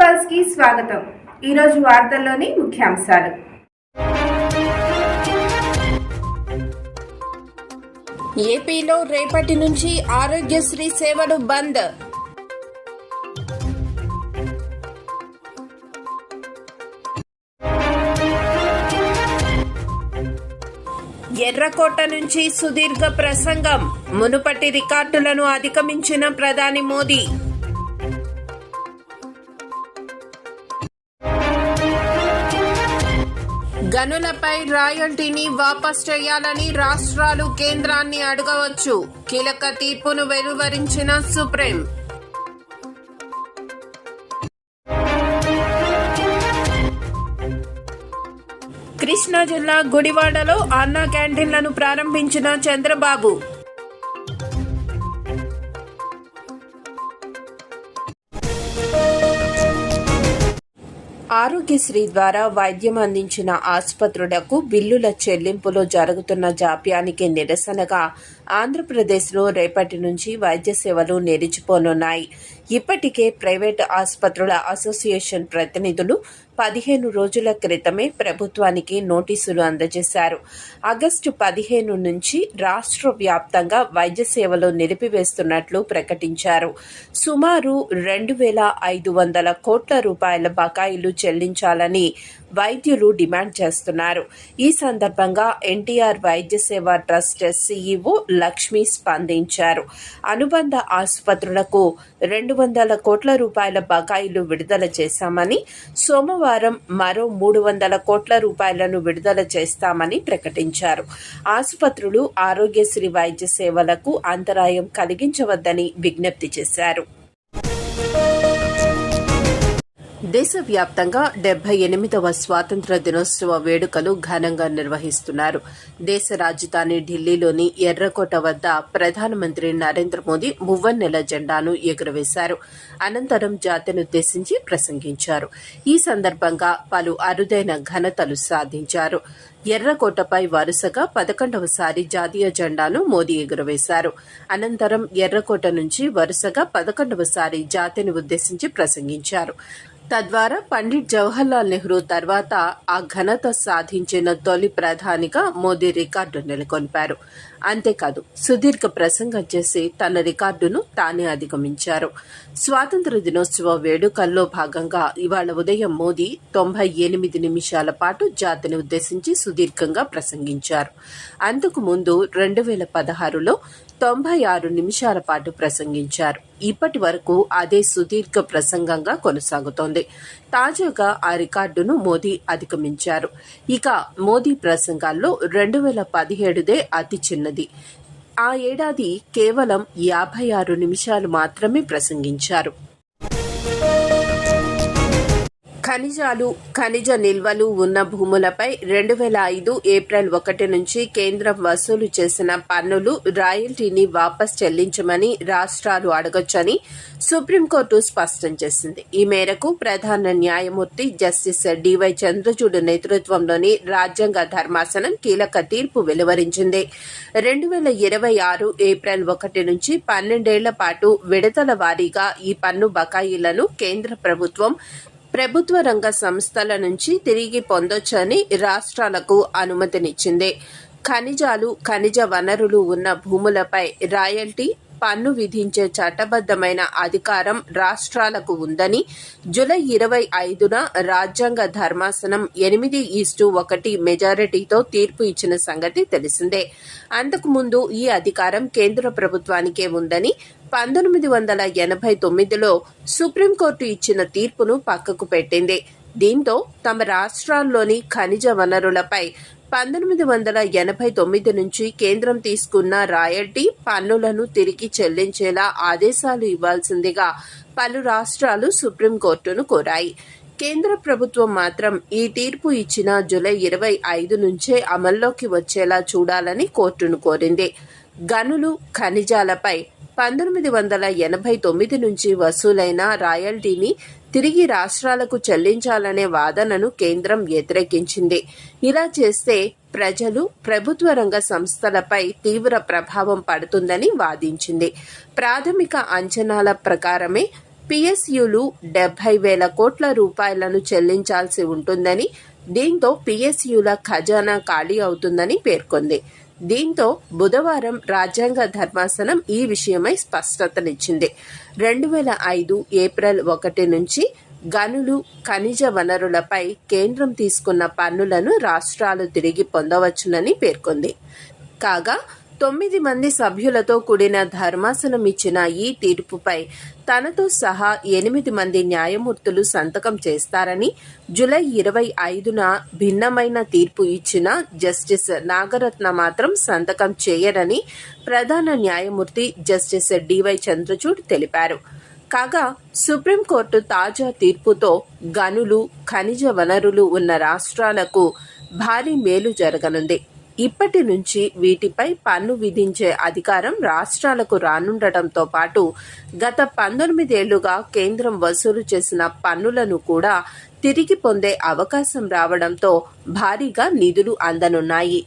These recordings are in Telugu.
పల్స్కి స్వాగతం. ఈరోజు వార్తల్లోని ముఖ్యాంశాలు. ఏపీలో రేపటి నుంచి ఆరోగ్యశ్రీ సేవలు బంద్. ఎర్రకోట నుంచి సుదీర్ఘ ప్రసంగం. మునుపటి రికార్డులను అధిగమించిన ప్రధాని మోదీ. గనులపై రాయల్టీని వాపస్ చేయాలని రాష్ట్రాలు కేంద్రాన్ని అడగవచ్చు. కీలక తీర్పును వెలువరించిన సుప్రీం. కృష్ణా జిల్లా గుడివాడలో అన్నా క్యాంటీన్లను ప్రారంభించిన చంద్రబాబు. ఆరోగ్యశ్రీ ద్వారా వైద్యం అందించిన ఆసుపత్రులకు బిల్లుల చెల్లింపులో జరుగుతున్న జాప్యానికి నిరసనగా ఆంధ్రప్రదేశ్లో రేపటి నుంచి వైద్య సేవలు నిలిచిపోనున్నాయి ఇప్పటికే ప్రైవేటు ఆసుపత్రుల అసోసియేషన్ ప్రతినిధులు పదిహేను రోజుల క్రితమే ప్రభుత్వానికి నోటీసులు అందజేశారు. ఆగస్టు పదిహేను నుంచి రాష్ట్ర వ్యాప్తంగా వైద్య సేవలు నిలిపివేస్తున్నట్లు ప్రకటించారు. సుమారు రెండు వేల ఐదు వందల కోట్ల రూపాయల బకాయిలు చెల్లించాలని వైద్యులు డిమాండ్ చేస్తున్నారు. ఈ సందర్భంగా ఎన్టీఆర్ వైద్య సేవ ట్రస్ట్ సీఈఓ లక్ష్మి స్పందించారు. అనుబంధ ఆసుపత్రులకు రెండు వందల కోట్ల రూపాయల బకాయిలు విడుదల చేశామని సోమవారం మరో మూడు వందల కోట్ల రూపాయలను విడుదల చేస్తామని ప్రకటించారు. ఆసుపత్రులు ఆరోగ్యశ్రీ వైద్య సేవలకు అంతరాయం కలిగించవద్దని విజ్ఞప్తి చేశారు. దేశవ్యాప్తంగా డెబ్బై ఎనిమిదవ స్వాతంత్ర దినోత్సవ వేడుకలు ఘనంగా నిర్వహిస్తున్నారు. దేశ రాజధాని ఢిల్లీలోని ఎర్రకోట వద్ద ప్రధానమంత్రి నరేంద్ర మోదీ మువ్వన్నెల జెండాను ఎగురవేశారు. అనంతరం జాతినుద్దేశించి ప్రసంగించారు. ఈ సందర్భంగా పలు అరుదైన ఘనతలు సాధించారు. ఎర్రకోటపై వరుసగా పదకొండవసారి జాతీయ జెండాను మోదీ ఎగురవేశారు. అనంతరం ఎర్రకోట నుంచి వరుసగా పదకొండవసారి జాతిని ఉద్దేశించి ప్రసంగించారు. తద్వారా పండిట్ జవహర్లాల్ నెహ్రూ తర్వాత ఆ ఘనత సాధించిన తొలి ప్రధానిగా మోదీ రికార్డు నెలకొల్పారు. అంతేకాదు సుదీర్ఘ ప్రసంగం చేసి తన రికార్డును తానే అధిగమించారు. స్వాతంత్ర దినోత్సవ వేడుకల్లో భాగంగా ఇవాళ ఉదయం మోదీ తొంభై ఎనిమిది నిమిషాల పాటు జాతిని ఉద్దేశించి సుదీర్ఘంగా ప్రసంగించారు. అంతకు ముందు రెండు వేల పదహారులో తొంభై ఆరు నిమిషాల పాటు ప్రసంగించారు. ఇప్పటి వరకు అదే సుదీర్ఘ ప్రసంగంగా కొనసాగుతోంది. తాజాగా ఆ రికార్డును మోదీ అధిగమించారు. ఇక మోదీ ప్రసంగాల్లో రెండు వేల పదిహేడుదే అతి చిన్నది. ఆ ఏడాది కేవలం యాభై ఆరు నిమిషాలు మాత్రమే ప్రసంగించారు. ఖనిజాలు ఖనిజ నిల్వలు ఉన్న భూములపై రెండు వేల ఐదు ఏప్రిల్ ఒకటి నుంచి కేంద్రం వసూలు చేసిన పన్నులు రాయల్టీని వాపస్ చెల్లించమని రాష్ట్రాలు అడగొచ్చని సుప్రీంకోర్టు స్పష్టం చేసింది. ఈ మేరకు ప్రధాన న్యాయమూర్తి జస్టిస్ డివై చంద్రచూడ్ నేతృత్వంలోని రాజ్యాంగ ధర్మాసనం కీలక తీర్పు వెలువరించింది. రెండు వేల ఇరవై ఆరు ఏప్రిల్ ఒకటి నుంచి పన్నెండేళ్ళ పాటు విడతల వారీగా ఈ పన్ను బకాయిలను కేంద్ర ప్రభుత్వం ప్రభుత్వ రంగ సంస్థల నుంచి తిరిగి పొందొచ్చని రాష్ట్రాలకు అనుమతినిచ్చింది. ఖనిజాలు ఖనిజ వనరులు ఉన్న భూములపై రాయల్టీ పన్ను విధించే చట్టబద్దమైన అధికారం రాష్ట్రాలకు ఉందని జులై ఇరవై ఐదున రాజ్యాంగ ధర్మాసనం ఎనిమిది ఈస్టు ఒకటి మెజారిటీతో తీర్పు ఇచ్చిన సంగతి తెలిసిందే. అంతకుముందు ఈ అధికారం కేంద్ర ప్రభుత్వానికే ఉందని పంతొమ్మిది వందల ఎనభై తొమ్మిదిలో సుప్రీంకోర్టు ఇచ్చిన తీర్పును పక్కకు పెట్టింది. దీంతో తమ రాష్ట్రాల్లోని ఖనిజ వనరులపై పంతొమ్మిది వందల ఎనభై తొమ్మిది నుంచి కేంద్రం తీసుకున్న రాయల్టీ పన్నులను తిరిగి చెల్లించేలా ఆదేశాలు ఇవ్వాల్సిందిగా పలు రాష్ట్రాలు సుప్రీంకోర్టును కోరాయి. కేంద్ర ప్రభుత్వం మాత్రం ఈ తీర్పు ఇచ్చిన జూలై ఇరవై ఐదు నుంచే అమల్లోకి వచ్చేలా చూడాలని కోర్టును కోరింది. గనులు ఖనిజాలపై పంతొమ్మిది వందల ఎనభై తొమ్మిది నుంచి వసూలైన రాయల్టీని తిరిగి రాష్ట్రాలకు చెల్లించాలనే వాదనను కేంద్రం వ్యతిరేకించింది. ఇలా చేస్తే ప్రజలు ప్రభుత్వ రంగ సంస్థలపై తీవ్ర ప్రభావం పడుతుందని వాదించింది. ప్రాథమిక అంచనాల ప్రకారమే పిఎస్యులు డెబ్బై వేల కోట్ల రూపాయలను చెల్లించాల్సి ఉంటుందని దీంతో పిఎస్యుల ఖజానా ఖాళీ అవుతుందని పేర్కొంది. దీంతో బుధవారం రాజ్యాంగ ధర్మాసనం ఈ విషయమై స్పష్టతనిచ్చింది. రెండు వేల ఐదు ఏప్రిల్ ఒకటి నుంచి గనులు ఖనిజ వనరులపై కేంద్రం తీసుకున్న పన్నులను రాష్ట్రాలు తిరిగి పొందవచ్చునని పేర్కొంది. కాగా తొమ్మిది మంది సభ్యులతో కూడిన ధర్మాసనం ఇచ్చిన ఈ తీర్పుపై తనతో సహా ఎనిమిది మంది న్యాయమూర్తులు సంతకం చేస్తారని జులై ఇరవై ఐదున భిన్నమైన తీర్పు ఇచ్చిన జస్టిస్ నాగరత్న మాత్రం సంతకం చేయరని ప్రధాన న్యాయమూర్తి జస్టిస్ డివై చంద్రచూడ్ తెలిపారు. కాగా సుప్రీంకోర్టు తాజా తీర్పుతో గనులు ఖనిజ వనరులు ఉన్న రాష్ట్రాలకు భారీ మేలు జరగనుంది. ఇప్పటి నుంచి వీటిపై పన్ను విధించే అధికారం రాష్ట్రాలకు రానుండటంతో పాటు గత పంతొమ్మిదేళ్ళుగా కేంద్రం వసూలు చేసిన పన్నులను కూడా తిరిగి పొందే అవకాశం రావడంతో భారీగా నిధులు అందనున్నాయి.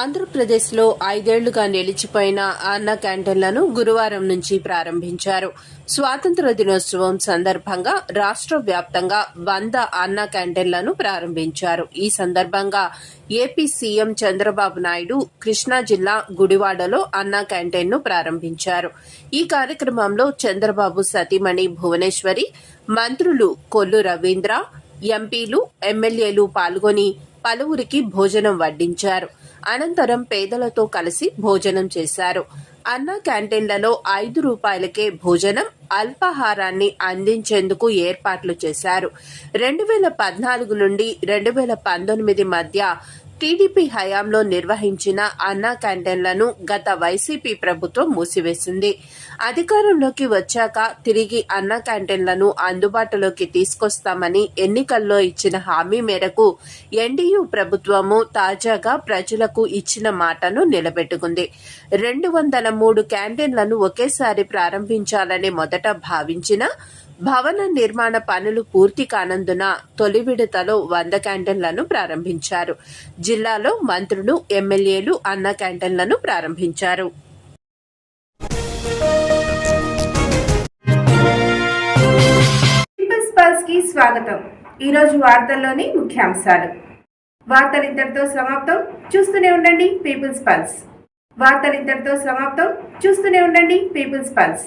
ఆంధ్రప్రదేశ్లో ఐదేళ్ళుగా నిలిచిపోయిన అన్న క్యాంటీన్లను గురువారం నుంచి ప్రారంభించారు. స్వాతంత్ర దినోత్సవం సందర్భంగా రాష్ట్ర వ్యాప్తంగా వంద అన్న క్యాంటీన్లను ప్రారంభించారు. ఈ సందర్భంగా ఏపీ సీఎం చంద్రబాబు నాయుడు కృష్ణా జిల్లా గుడివాడలో అన్న క్యాంటీన్ను ప్రారంభించారు. ఈ కార్యక్రమంలో చంద్రబాబు సతీమణి భువనేశ్వరి మంత్రులు కొల్లు రవీంద్ర ఎంపీలు ఎమ్మెల్యేలు పాల్గొని పలువురికి భోజనం వడ్డించారు. అనంతరం పేదలతో కలిసి భోజనం చేశారు. అన్న క్యాంటీన్లలో ఐదు రూపాయలకే భోజనం అల్పాహారాన్ని అందించేందుకు ఏర్పాట్లు చేశారు. రెండు వేల పద్నాలుగు నుండి రెండు వేల పంతొమ్మిది మధ్య టీడీపీ హయాంలో నిర్వహించిన అన్నా క్యాంటీన్లను గత వైసీపీ ప్రభుత్వం మూసివేసింది. అధికారంలోకి వచ్చాక తిరిగి అన్నా క్యాంటీన్లను అందుబాటులోకి తీసుకొస్తామని ఎన్నికల్లో ఇచ్చిన హామీ మేరకు ఎన్డీయూ ప్రభుత్వము తాజాగా ప్రజలకు ఇచ్చిన మాటను నిలబెట్టుకుంది. రెండు వందల మూడు క్యాంటీన్లను ఒకేసారి ప్రారంభించాలని మొదట భావించిన భవన నిర్మాణ పనులు పూర్తి కానందున తొలి విడతలో వంద క్యాంటీన్లను ప్రారంభించారు. జిల్లాలో మంత్రులు ఎమ్మెల్యేలు అన్న క్యాంటీన్లను ప్రారంభించారు. స్వాగతం. ఈరోజు వార్తల్లోని ముఖ్యాంశాలు. వార్తలు ఇంతటితో సమాప్తం. చూస్తూనే ఉండండి పీపుల్స్ పల్స్ వార్తలు ఇంతటితో సమాప్తం. చూస్తూనే ఉండండి పీపుల్స్ పల్స్